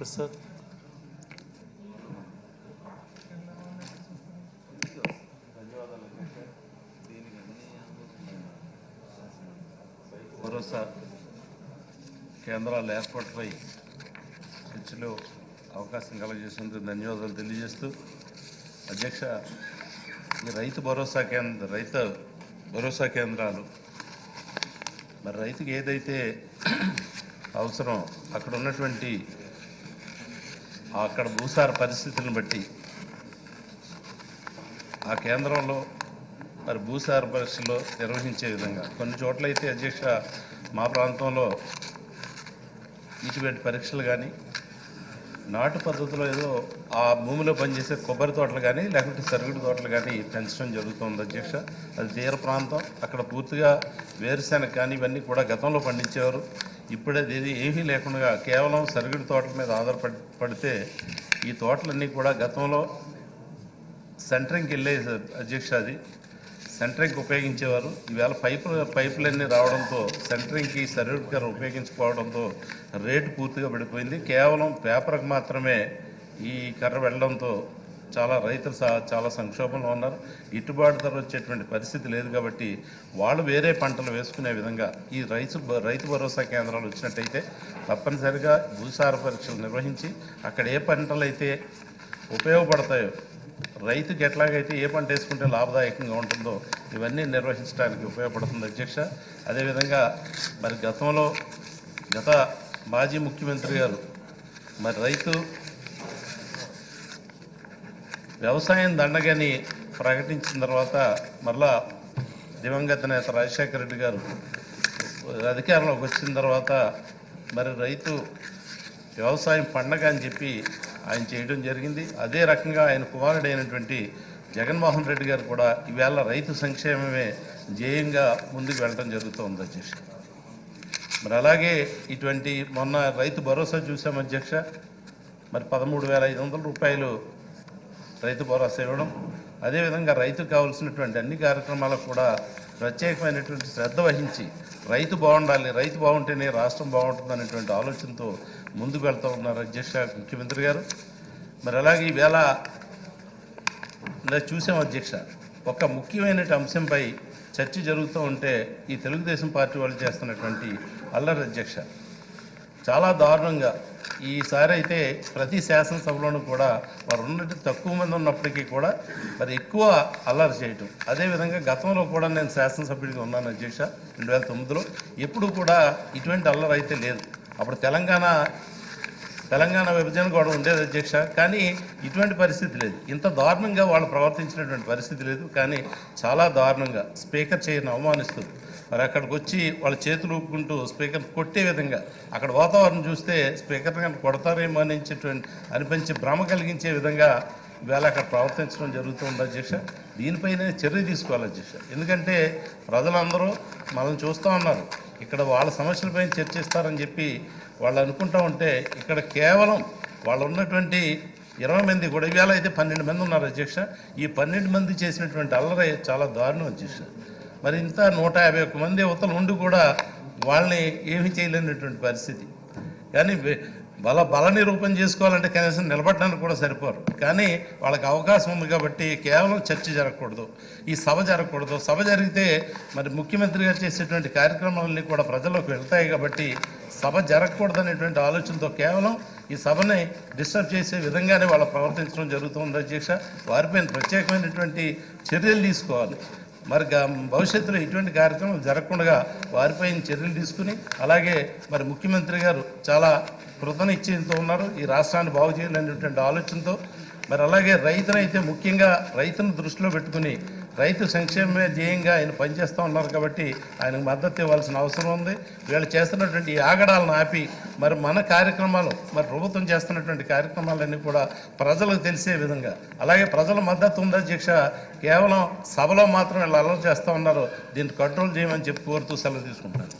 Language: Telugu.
ప్రసాద్. భరోసా కేంద్రాల ఏర్పాటుపై చర్చలో అవకాశం కలగజేసినందుకు ధన్యవాదాలు తెలియజేస్తూ అధ్యక్ష ఈ రైతు భరోసా కేంద్ర రైతు భరోసా కేంద్రాలు. మరి రైతుకి ఏదైతే అవసరం అక్కడ ఉన్నటువంటి అక్కడ భూసార పరిస్థితులను బట్టి ఆ కేంద్రంలో మరి భూసార పరీక్షలు నిర్వహించే విధంగా కొన్ని చోట్ల అయితే అధ్యక్ష మా ప్రాంతంలో ఇటువంటి పరీక్షలు కానీ నాటు పద్ధతిలో ఏదో ఆ భూమిలో పనిచేసే కొబ్బరి తోటలు కానీ లేకుంటే సరుగుడు తోటలు కానీ పెంచడం జరుగుతుంది అధ్యక్ష. అది తీర ప్రాంతం. అక్కడ పూర్తిగా వేరుశెనగ కానీ ఇవన్నీ కూడా గతంలో పండించేవారు. ఇప్పుడు అది ఏది ఏమీ లేకుండా కేవలం సరుగుడు తోటల మీద ఆధారపడి పడితే ఈ తోటలన్నీ కూడా గతంలో సెంటరింగ్కి వెళ్ళే అధ్యక్ష అది సెంటరింగ్ ఉపయోగించేవారు. ఈవేళ పైపు పైపులన్నీ రావడంతో సెంటరింగ్కి సర్టిఫికేట్ ఉపయోగించుకోవడంతో రేటు పూర్తిగా పడిపోయింది. కేవలం పేపర్కి మాత్రమే ఈ కర్ర వెళ్ళడంతో చాలా రైతులు సా- చాలా సంక్షోభంలో ఉన్నారు. గిట్టుబాటు ధర వచ్చేటువంటి పరిస్థితి లేదు కాబట్టి వాళ్ళు వేరే పంటలు వేసుకునే విధంగా ఈ రైతు రైతు భరోసా కేంద్రాలు వచ్చినట్టయితే తప్పనిసరిగా భూసార పరీక్షలు నిర్వహించి అక్కడ ఏ పంటలు అయితే ఉపయోగపడతాయో రైతుకి ఎట్లాగైతే ఏ పంట వేసుకుంటే లాభదాయకంగా ఉంటుందో ఇవన్నీ నిర్వహించడానికి ఉపయోగపడుతుంది అధ్యక్ష. అదేవిధంగా మరి గతంలో గత మాజీ ముఖ్యమంత్రి గారు మరి రైతు వ్యవసాయం దండగని ప్రకటించిన తర్వాత మరలా దివంగత నేత రాజశేఖర రెడ్డి గారు అధికారంలోకి వచ్చిన తర్వాత మరి రైతు వ్యవసాయం పండగ అని చెప్పి ఆయన చేయడం జరిగింది. అదే రకంగా ఆయన కుమారుడైనటువంటి జగన్మోహన్ రెడ్డి గారు కూడా ఈవేళ రైతు సంక్షేమమే జేయంగా ముందుకు వెళ్ళడం జరుగుతుంది అధ్యక్ష. మరి అలాగే ఇటువంటి మొన్న రైతు భరోసా చూసాం అధ్యక్ష. మరి పదమూడు వేల ఐదు వందల రూపాయలు రైతు భరోసా ఇవ్వడం అదేవిధంగా రైతుకు కావాల్సినటువంటి అన్ని కార్యక్రమాలకు కూడా ప్రత్యేకమైనటువంటి శ్రద్ధ వహించి రైతు బాగుండాలి రైతు బాగుంటేనే రాష్ట్రం బాగుంటుంది అనేటువంటి ఆలోచనతో ముందుకు వెళ్తూ ఉన్నారు అధ్యక్ష ముఖ్యమంత్రి గారు. మరి అలాగే ఈవేళ ఇలా చూసాం అధ్యక్ష ఒక ముఖ్యమైన అంశంపై చర్చ జరుగుతూ ఉంటే ఈ తెలుగుదేశం పార్టీ వాళ్ళు చేస్తున్నటువంటి అల్లరి అధ్యక్ష చాలా దారుణంగా. ఈసారి అయితే ప్రతి శాసనసభలోనూ కూడా వారు ఉన్నట్టు తక్కువ మంది ఉన్నప్పటికీ కూడా మరి ఎక్కువ అల్లరి చేయటం. అదేవిధంగా గతంలో కూడా నేను శాసనసభ్యుడిగా ఉన్నాను అధ్యక్ష రెండు వేల తొమ్మిదిలో. ఎప్పుడు కూడా ఇటువంటి అల్లరి అయితే లేదు. అప్పుడు తెలంగాణ తెలంగాణ విభజన కూడా ఉండేది అధ్యక్ష కానీ ఇటువంటి పరిస్థితి లేదు. ఇంత దారుణంగా వాళ్ళు ప్రవర్తించినటువంటి పరిస్థితి లేదు కానీ చాలా దారుణంగా స్పీకర్ చేయని అవమానిస్తుంది మరి అక్కడికి వచ్చి వాళ్ళ చేతులు ఊపుకుంటూ స్పీకర్ కొట్టే విధంగా అక్కడ వాతావరణం చూస్తే స్పీకర్ కనుక కొడతారేమో అనించేటువంటి అనిపించి భ్రమ కలిగించే విధంగా వేళ అక్కడ ప్రవర్తించడం జరుగుతుంది అధ్యక్ష. దీనిపైన చర్య తీసుకోవాలి అధ్యక్ష. ఎందుకంటే ప్రజలందరూ మనల్ని చూస్తూ ఉన్నారు. ఇక్కడ వాళ్ళ సమస్యలపైన చర్చిస్తారని చెప్పి వాళ్ళు అనుకుంటా ఉంటే ఇక్కడ కేవలం వాళ్ళు ఉన్నటువంటి ఇరవై మంది కూడా ఇవాళ అయితే పన్నెండు మంది ఉన్నారు అధ్యక్ష. ఈ పన్నెండు మంది చేసినటువంటి అల్లరి చాలా దారుణం అధ్యక్ష. మరి ఇంత నూట యాభై ఒక్క మంది అవతల ఉండి కూడా వాళ్ళని ఏమి చేయలేనటువంటి పరిస్థితి. కానీ బల బల నిరూపణ చేసుకోవాలంటే కనీసం నిలబడడానికి కూడా సరిపోరు. కానీ వాళ్ళకి అవకాశం ఉంది కాబట్టి కేవలం చర్చ జరగకూడదు. ఈ సభ జరగకూడదు. సభ జరిగితే మరి ముఖ్యమంత్రి గారు చేసేటువంటి కార్యక్రమాలన్నీ కూడా ప్రజల్లోకి వెళ్తాయి కాబట్టి సభ జరగకూడదు అనేటువంటి ఆలోచనతో కేవలం ఈ సభని డిస్టర్బ్ చేసే విధంగానే వాళ్ళు ప్రవర్తించడం జరుగుతుంది అధ్యక్ష. వారిపైన ప్రత్యేకమైనటువంటి చర్యలు తీసుకోవాలి. మరి భవిష్యత్తులో ఇటువంటి కార్యక్రమాలు జరగకుండా వారిపైన చర్యలు తీసుకుని అలాగే మరి ముఖ్యమంత్రి గారు చాలా కృతనిశ్చయంతో ఉన్నారు. ఈ రాష్ట్రాన్ని బాగు చేయాలనేటువంటి ఆలోచనతో మరి అలాగే రైతునైతే ముఖ్యంగా రైతును దృష్టిలో పెట్టుకుని రైతు సంక్షేమమే ధ్యేయంగా ఆయన పనిచేస్తూ ఉన్నారు కాబట్టి ఆయనకు మద్దతు ఇవ్వాల్సిన అవసరం ఉంది. వీళ్ళు చేస్తున్నటువంటి ఆగడాలను ఆపి మరి మన కార్యక్రమాలు మరి ప్రభుత్వం చేస్తున్నటువంటి కార్యక్రమాలన్నీ కూడా ప్రజలకు తెలిసే విధంగా అలాగే ప్రజల మద్దతు ఉందా దీక్ష? కేవలం సభలో మాత్రం వీళ్ళు అలర్ట్ చేస్తూ ఉన్నారు. దీన్ని కంట్రోల్ చేయమని చెప్పి కోరుతూ సెలవు తీసుకుంటాను